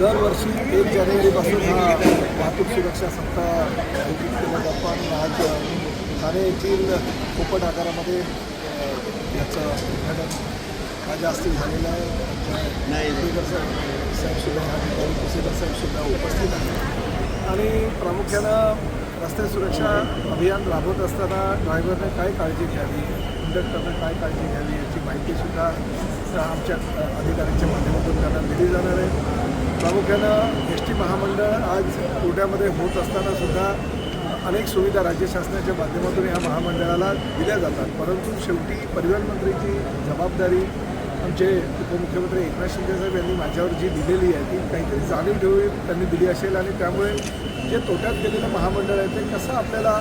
दरवर्षी एक जानेवारीपासून हा वाहतूक सुरक्षा सप्ताह आयोजित केला जातो आणि आज ठाणे येथील कोपट आगारामध्ये अ, याचं उद्घाटन आज जास्ती झालेलं आहे? साहेबसुद्धा या ठिकाणी तहसीलदार साहेबसुद्धा उपस्थित आहेत. आणि प्रामुख्यानं रस्ते सुरक्षा अभियान राबवत असताना ड्रायव्हरने काय काळजी घ्यावी कंडक्टरने काय काळजी घ्यावी याची माहितीसुद्धा आमच्या अधिकाऱ्यांच्या माध्यमातून त्यांना दिली जाणार आहे. प्रामुख्यानं एस टी महामंडळ आज पुण्यामध्ये होत असताना सुद्धा अनेक सुविधा राज्य शासनाच्या माध्यमातून या महामंडळाला दिल्या जातात. परंतु शेवटी परिवहन मंत्रीची जबाबदारी आमचे उपमुख्यमंत्री एकनाथ शिंदेसाहेब यांनी माझ्यावर जी दिलेली आहे ती काहीतरी जाणीव ठेवून त्यांनी दिली असेल आणि त्यामुळे जे तोट्यात गेलेलं महामंडळ आहे ते कसं आपल्याला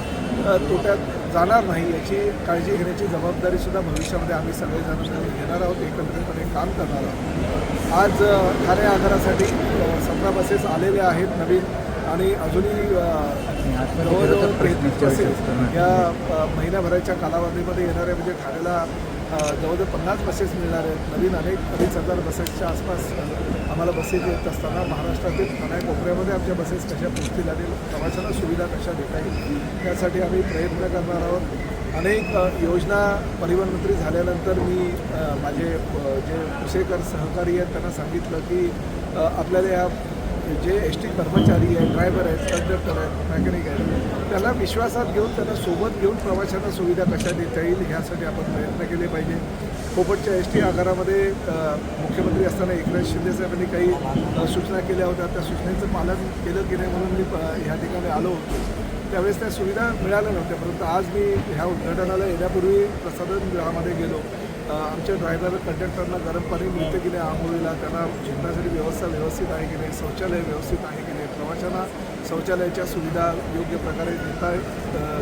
तोट्यात जाणार नाही याची काळजी घेण्याची जबाबदारीसुद्धा भविष्यामध्ये आम्ही सगळेजण घेणार आहोत एकत्रितपणे काम करणार आहोत. आज ठाणे आगारासाठी सतरा बसेस आलेल्या आहेत नवीन आणि अजूनही जवळजवळ बसेस या महिन्याभराच्या कालावधीमध्ये येणाऱ्या म्हणजे ठाण्याला जवळजवळ पन्नास बसेस मिळणार आहेत. नवीन अनेक अडीच हजार बसेसच्या आसपास आम्हाला बसेस येत असताना महाराष्ट्रातील ठाणे कोपऱ्यामध्ये आमच्या बसेस कशा पोहोचतील आणि प्रवाशांना सुविधा कशा देता येईल त्यासाठी आम्ही प्रयत्न करणार आहोत. अनेक योजना परिवहन मंत्री झाल्यानंतर मी माझे जे कुसेकर सहकारी आहेत त्यांना सांगितलं की आपल्याला या जे एस टी कर्मचारी आहेत ड्रायव्हर आहेत कंडक्टर आहेत मॅकॅनिक आहेत त्याला विश्वासात घेऊन त्यांना सोबत घेऊन प्रवाशांना सुविधा कशा देता येईल ह्यासाठी आपण प्रयत्न केले पाहिजे. कोपटच्या एस टी आगारामध्ये मुख्यमंत्री असताना एकनाथ शिंदे साहेबांनी काही सूचना केल्या होत्या. त्या सूचनेचं पालन केलं की नाही म्हणून मी प- ह्या ठिकाणी आलो होतो. त्यावेळेस त्या सुविधा मिळाल्या नव्हत्या परंतु आज मी ह्या उद्घाटनाला येण्यापूर्वी प्रसादन गृहामध्ये गेलो. आमच्या ड्रायव्हर कंडक्टरना गरम पाणी मिळते की नाही आंघोळीला त्यांना झेपण्यासाठी व्यवस्था व्यवस्थित आहे की नाही शौचालय व्यवस्थित आहे की नाही प्रवाशांना शौचालयाच्या सुविधा योग्य प्रकारे देता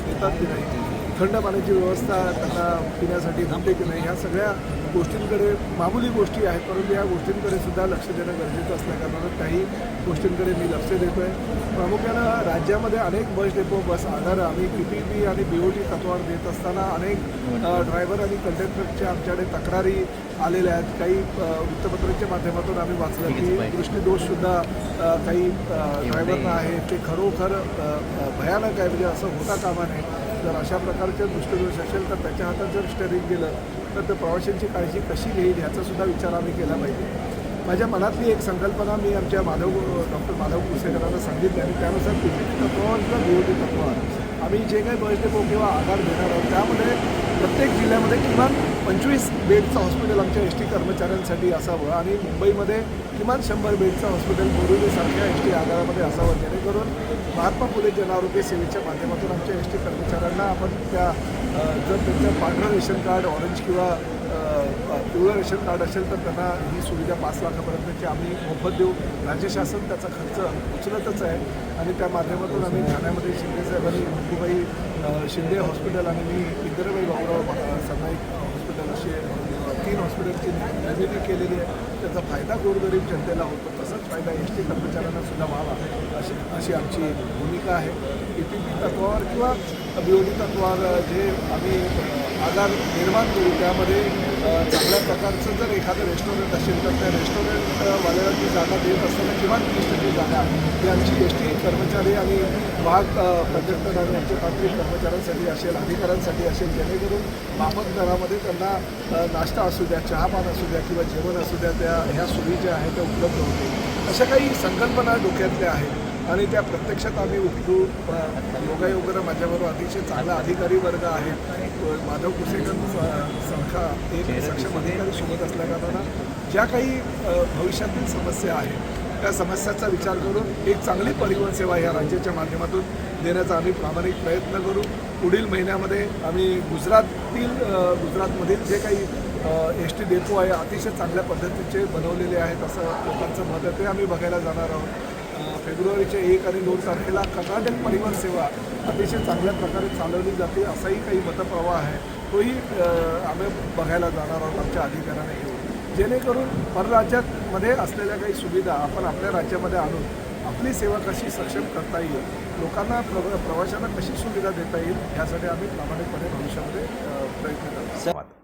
देतात की नाही? थंड पाण्याची व्यवस्था त्यांना पिण्यासाठी थांबते की नाही? ह्या सगळ्या गोष्टींकडे मामूली गोष्टी आहेत परंतु या गोष्टींकडे सुद्धा लक्ष देणं गरजेचं असल्याकारणानं काही गोष्टींकडे मी लक्ष देतो आहे प्रामुख्यानं राज्यामध्ये अनेक बस डेपो बस आधार आम्ही पी पी पी आणि बी ओ टी तत्वावर देत असताना अनेक ड्रायव्हर आणि कंडक्टरच्या आमच्याकडे तक्रारी आलेल्या आहेत. काही वृत्तपत्रांच्या माध्यमातून आम्ही वाचलं की दृष्टीदोषसुद्धा काही ड्रायव्हरना आहे ते खरोखर भयानक आहे. म्हणजे असं होता कामा नये. जर अशा प्रकारचे दृष्टीदोष असेल तर त्याच्या हातात जर स्टेरिंग गेलं तर त्या प्रवाशांची काळजी कशी घेईल ह्याचा सुद्धा विचार आम्ही केला पाहिजे. माझ्या मनातली एक संकल्पना मी आमच्या माधव डॉक्टर माधव कुसेकरांना सांगितली आणि त्यानुसार पी तत्वावर किंवा टी तत्वावर आम्ही जे काही बस डेपो किंवा आधार देणार आहोत त्यामध्ये प्रत्येक जिल्ह्यामध्ये किमान पंचवीस बेडचं हॉस्पिटल आमच्या एस टी कर्मचाऱ्यांसाठी असावं. आणि मुंबईमध्ये किमान शंभर बेडचं हॉस्पिटल बोरिवलीसारख्या एस टी आगारामध्ये असावं जेणेकरून महात्मा फुले जनआरोग्य सेवेच्या माध्यमातून आमच्या एस टी कर्मचाऱ्यांना आपण त्या जर त्यांचं पांढरं रेशन कार्ड ऑरेंज किंवा पिवळं रेशन कार्ड असेल तर त्यांना ही सुविधा पाच लाखापर्यंतची आम्ही मोफत देऊ. राज्य शासन त्याचा खर्च उचलतच आहे आणि त्या माध्यमातून आम्ही ठाण्यामध्ये शिंदेसाहेबांनी मुंबई शिंदे हॉस्पिटल आणि मी इंदिराबाई बाबुराव अ, सरनाईक हॉस्पिटल अशी तीन हॉस्पिटलची निर्मिती केलेली आहे. त्याचा फायदा गोरगरीब जनतेला होतो. तसाच फायदा एस टी कर्मचाऱ्यांना सुद्धा व्हावा अशी अशी आमची भूमिका आहे. ए पी पी तत्वावर किंवा विरोधी तत्वावर जे आम्ही आधार निर्माण करू त्यामध्ये चांगल्या प्रकारचं जर एखादं रेस्टॉरंट असेल तर त्या रेस्टॉरंटवाल्याला ती जागा देत असताना किमान तीस टक्के जागा ही आमची एस टी कर्मचारी आणि वाहक अ, कंडक्टर आणि आमच्या तांत्रिक कर्मचाऱ्यांसाठी असेल अधिकाऱ्यांसाठी असेल जेणेकरून माफक दरामध्ये त्यांना नाश्ता असू द्या चहापान असू द्या किंवा जेवण असू द्या त्या ह्या सोयी ज्या आहेत त्या उपलब्ध होतील. अशा काही संकल्पना डोक्यातल्या आहेत. आणि त्या प्रत्यक्षात आम्ही अ, योगायोगानं माझ्याबरोबर अतिशय चांगला अधिकारी वर्ग आहे. माधव कुसेकर स- सारखा एक सक्षम अधिकारी सोबत असल्याकारणानं ज्या काही भविष्यातील समस्या आहेत त्या समस्याचा विचार करून एक चांगली परिवहन सेवा या राज्याच्या माध्यमातून देण्याचा आम्ही प्रामाणिक प्रयत्न करू. पुढील महिन्यामध्ये आम्ही गुजराततील अ, गुजरातमधील जे काही एस टी डेपो आहे अतिशय चांगल्या पद्धतीचे बनवलेले आहेत असं लोकांचं मत आहे ते आम्ही बघायला जाणार आहोत. फेब्रुवारीच्या एक आणि दोन तारखेला कर्नाटक परिवहन सेवा अतिशय चांगल्या प्रकारे चालवली जाते असाही काही मतप्रवाह आहे तोही आम्ही बघायला जाणार आहोत आमच्या अधिकाऱ्याने घेऊन. जेणेकरून परराज्यामध्ये असलेल्या काही सुविधा आपण आपल्या राज्यामध्ये आणून आपली सेवा कशी सक्षम करता येईल लोकांना प्र प्रवाशांना कशी सुविधा देता येईल यासाठी आम्ही प्रामाणिकपणे भविष्यामध्ये प्रयत्न करतो